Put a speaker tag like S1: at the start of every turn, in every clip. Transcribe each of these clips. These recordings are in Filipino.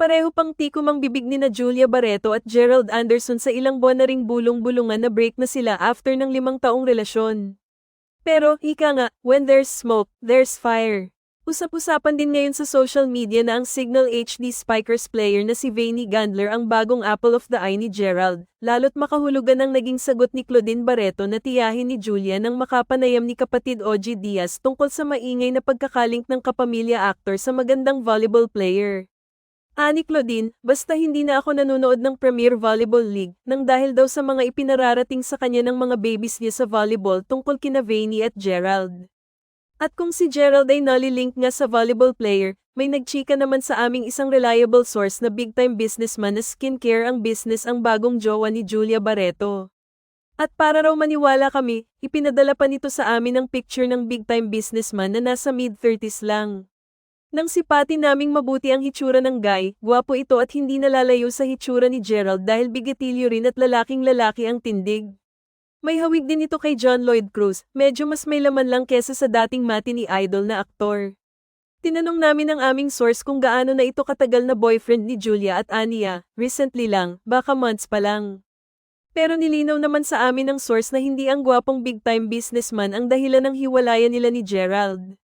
S1: Pareho pang tikom ang bibig ni na Julia Barreto at Gerald Anderson sa ilang buwan na ring bulong-bulungan na break na sila after ng limang taong relasyon. Pero, ika nga, when there's smoke, there's fire. Usap-usapan din ngayon sa social media na ang Signal HD Spikers player na si Vaney Gandler ang bagong apple of the eye ni Gerald, lalo't makahulugan ang naging sagot ni Claudine Barreto na tiyahin ni Julia nang makapanayam ni kapatid OG Diaz tungkol sa maingay na pagkakalink ng kapamilya actor sa magandang volleyball player. Ani Claudine, basta hindi na ako nanonood ng Premier Volleyball League nang dahil daw sa mga ipinararating sa kanya ng mga babies niya sa volleyball tungkol kina Vaney at Gerald. At kung si Gerald ay nalilink nga sa volleyball player, may nagchika naman sa aming isang reliable source na big-time businessman na skincare ang business ang bagong jowa ni Julia Barreto. At para raw maniwala kami, ipinadala pa nito sa amin ang picture ng big-time businessman na nasa mid-30s lang. Nang sipati naming mabuti ang hitsura ng guy, gwapo ito at hindi nalalayo sa hitsura ni Gerald dahil bigetilyo rin at lalaking lalaki ang tindig. May hawig din ito kay John Lloyd Cruz, medyo mas may laman lang kesa sa dating mati ni idol na aktor. Tinanong namin ang aming source kung gaano na ito katagal na boyfriend ni Julia at Ania, recently lang, baka months pa lang. Pero nilinaw naman sa amin ng source na hindi ang gwapong big-time businessman ang dahilan ng hiwalayan nila ni Gerald.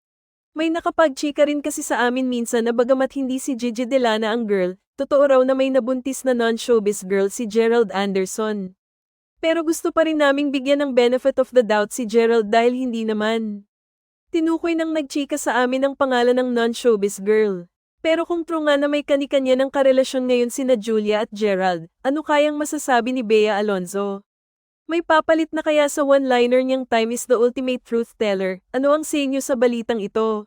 S1: May nakapagchika rin kasi sa amin minsan na bagamat hindi si Gigi Delana ang girl, totoo raw na may nabuntis na non-showbiz girl si Gerald Anderson. Pero gusto pa rin naming bigyan ng benefit of the doubt si Gerald dahil hindi naman. Tinukoy ng nagchika sa amin ang pangalan ng non-showbiz girl. Pero kung true nga na may kanikanya ng karelasyon ngayon sina Julia at Gerald, ano kayang masasabi ni Bea Alonzo? May papalit na kaya sa one-liner niyang time is the ultimate truth teller, ano ang sa inyo sa balitang ito?